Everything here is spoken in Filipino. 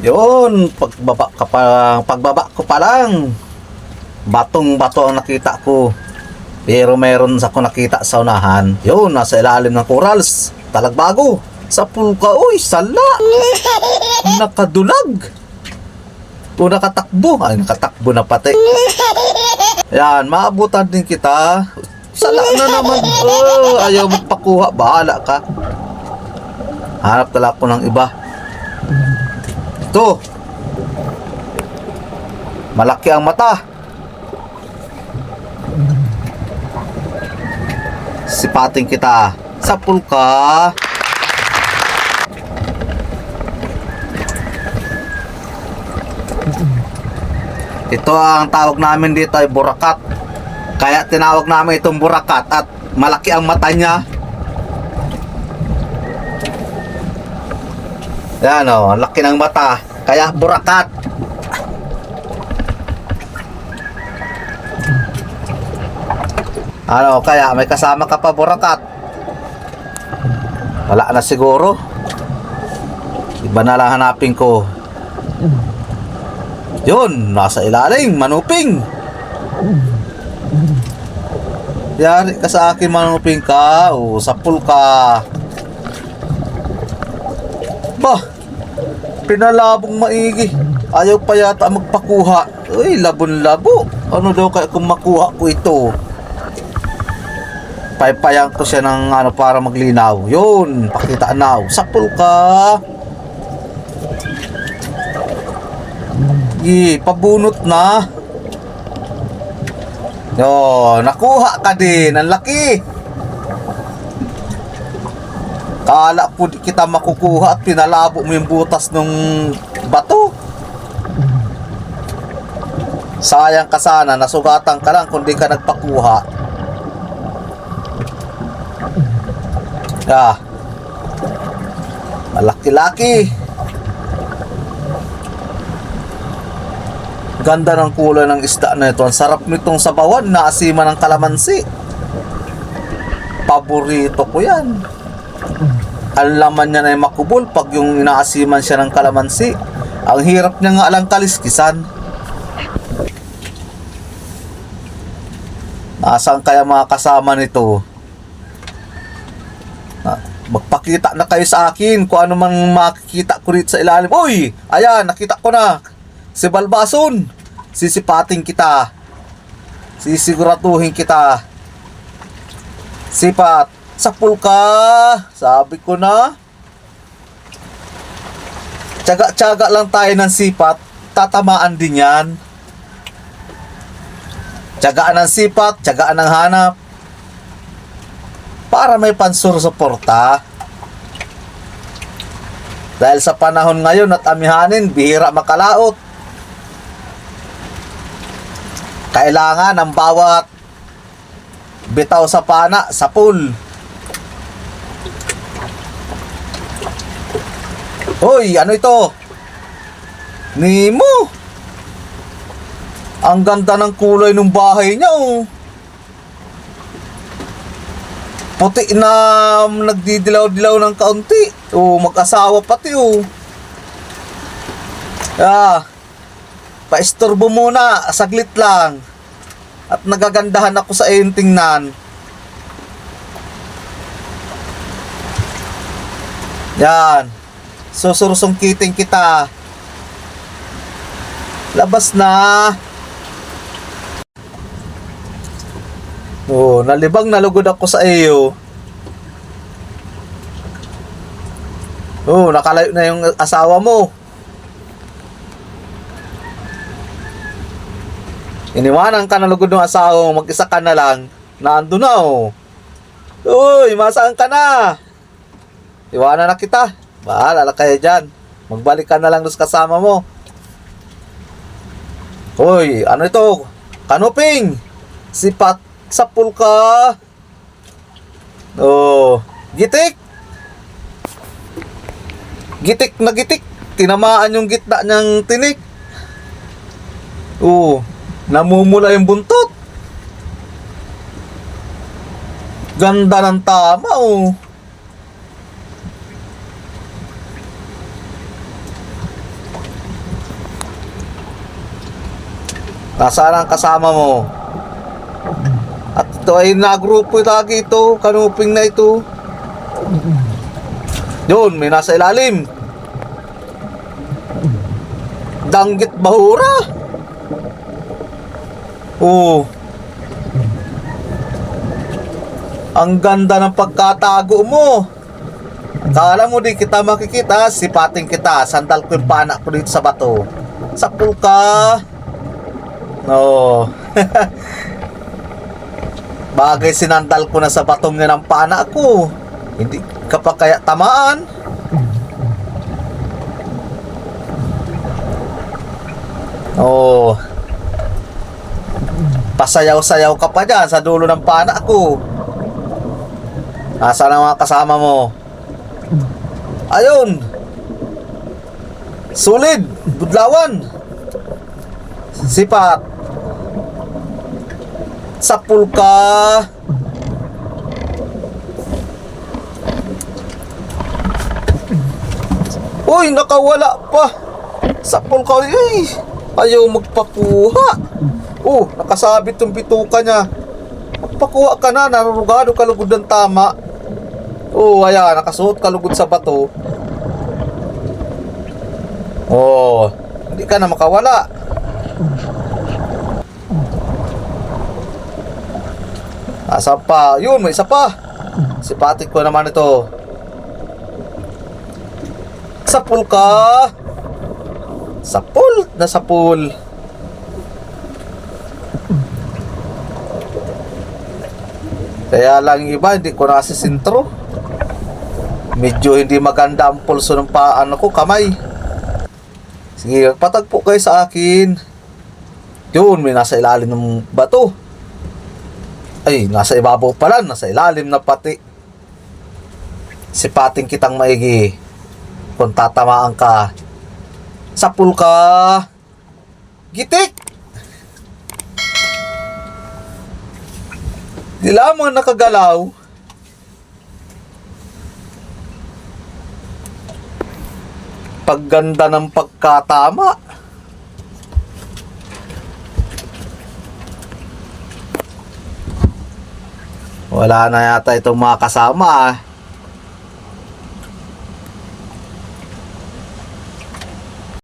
Yun, pagbaba, pa, pagbaba ko pa lang, batong-bato ang nakita ko. Pero meron sa ko nakita sa unahan. Yun, nasa ilalim ng corals. Talagbago. Sa pulka, uy, sala. Nakadulag. O nakatakbo. Ay, nakatakbo na pati. Yan, maabutan din kita. Sala na naman. Oh, ayaw magpakuha. Bahala ka. Hanap talaga ko ng iba. Ito. Malaki ang mata. Sipating kita sa pulka. Ito ang tawag namin dito ay burakat. Kaya tinawag namin itong burakat at malaki ang mata niya. Yan o, laki ng mata. Kaya burakat. Ano, kaya may kasama ka pa burakat. Wala na siguro. Iba na lang hanapin ko. Yun, nasa ilalim, manuping. Yari ka sa akin, manuping ka. O, sapul ka. Bah, pinalabong maigi. Ayaw pa yata magpakuha. Uy, labon-labo. Ano daw kaya kung makuha ko ito? Paypayan ko siya ng ano para maglinaw. Yun, pakita now. Sapul ka. Yi, pabunot na. Yo, nakuha ka din. Ang laki. Kala di kita makukuha at pinalabo mo yung butas ng bato. Sayang ka sana, nasugatan ka lang kung di ka nagpakuha. Ah. Malaki-laki. Ganda ng kulay ng isda na ito. Ang sarap nitong sabawan na asima ng kalamansi. Paborito ko yan. Ang laman niya na makubol pag yung inaasiman siya ng kalamansi. Ang hirap niya nga lang kaliskisan. Nasaan kaya mga kasama nito? Ah, magpakita na kayo sa akin kung ano man makikita ko rito sa ilalim. Uy! Ayan, nakita ko na. Si Balbason. Sisipating kita. Sisiguratuhin kita. Sipat. Sapul ka. Sabi ko na. Tsaga-tsaga lang tayo ng sipat. Tatamaan din yan. Tsagaan ng sipat. Tsagaan ng hanap para may pansur suporta. Dahil sa panahon ngayon at amihanin, bihira makalaot. Kailangan ng bawat bitaw sa pana, sa pool. Hoy, ano ito? Nemo! Ang ganda ng kulay ng bahay niya, oh. puti na nagdidilaw-dilaw ng kaunti. O mag-asawa pati o. Ah, paistorbo muna, saglit lang. At nagagandahan ako sa iyong tingnan. Yan. Susursungkitin kita. Labas na. Oh, nalibang nalugod ako sa iyo. Oh, nakalayo na yung asawa mo. Iniwanan ka nalugod ng asawa mo, mag-isa ka na lang. Naando na oh. Uy, masaan ka na? Iwanan na kita. Bahala kayo dyan. Magbalik ka na lang doon sa kasama mo. Uy, ano ito? Kanuping! Sipat sapul ka. Oh, gitik. Gitik na gitik. Tinamaan yung gitna ng tinik. Oh, namumula yung buntot. Ganda ng tama oh. Nasaan ang kasama mo? At ito ay nagrupo lagi ito. Kanuping na ito. Yun, may nasa ilalim. Danggit bahura. Oo. Ang ganda ng pagkatago mo. Kala mo di kita makikita, sipating kita. Sandal ko yung panak ko dito sa bato. Sapul ka. No. Bagay sinandal ko na sa batong yan ang pana ko. Hindi ka pa kaya tamaan. Oh. Pasayaw-sayaw ka pa dyan sa dulo ng pana ko. Nasaan ang mga kasama mo? Ayun. Solid. Budlawan. Sipat. Sapul ka. Uy, nakawala pa. Sapul ka. Ay, ayaw magpakuha. Oh, nakasabit yung bituka niya. Magpakuha ka na, narurugado ka lugod ng tama. Oh, ayan, nakasuot ka lugod sa bato. Oh, hindi ka na makawala. Asa pa? Yun, may isa pa. Sipatik ko naman ito. Sapul ka. Sapul na sapul. Kaya lang iba, hindi ko nasisintro. Medyo hindi maganda ang pulso ng paano ko, kamay. Sige, patagpo kayo sa akin. Yun, may nasa ilalim ng bato. Ay, nasa ibabaw pala, nasa ilalim na pati. Sipating kitang maigi. Kung tatamaan ka. Sapul ka. Gitik! Di lamang nakagalaw. Pagganda ng pagkatama. Wala na yata itong mga kasama ah.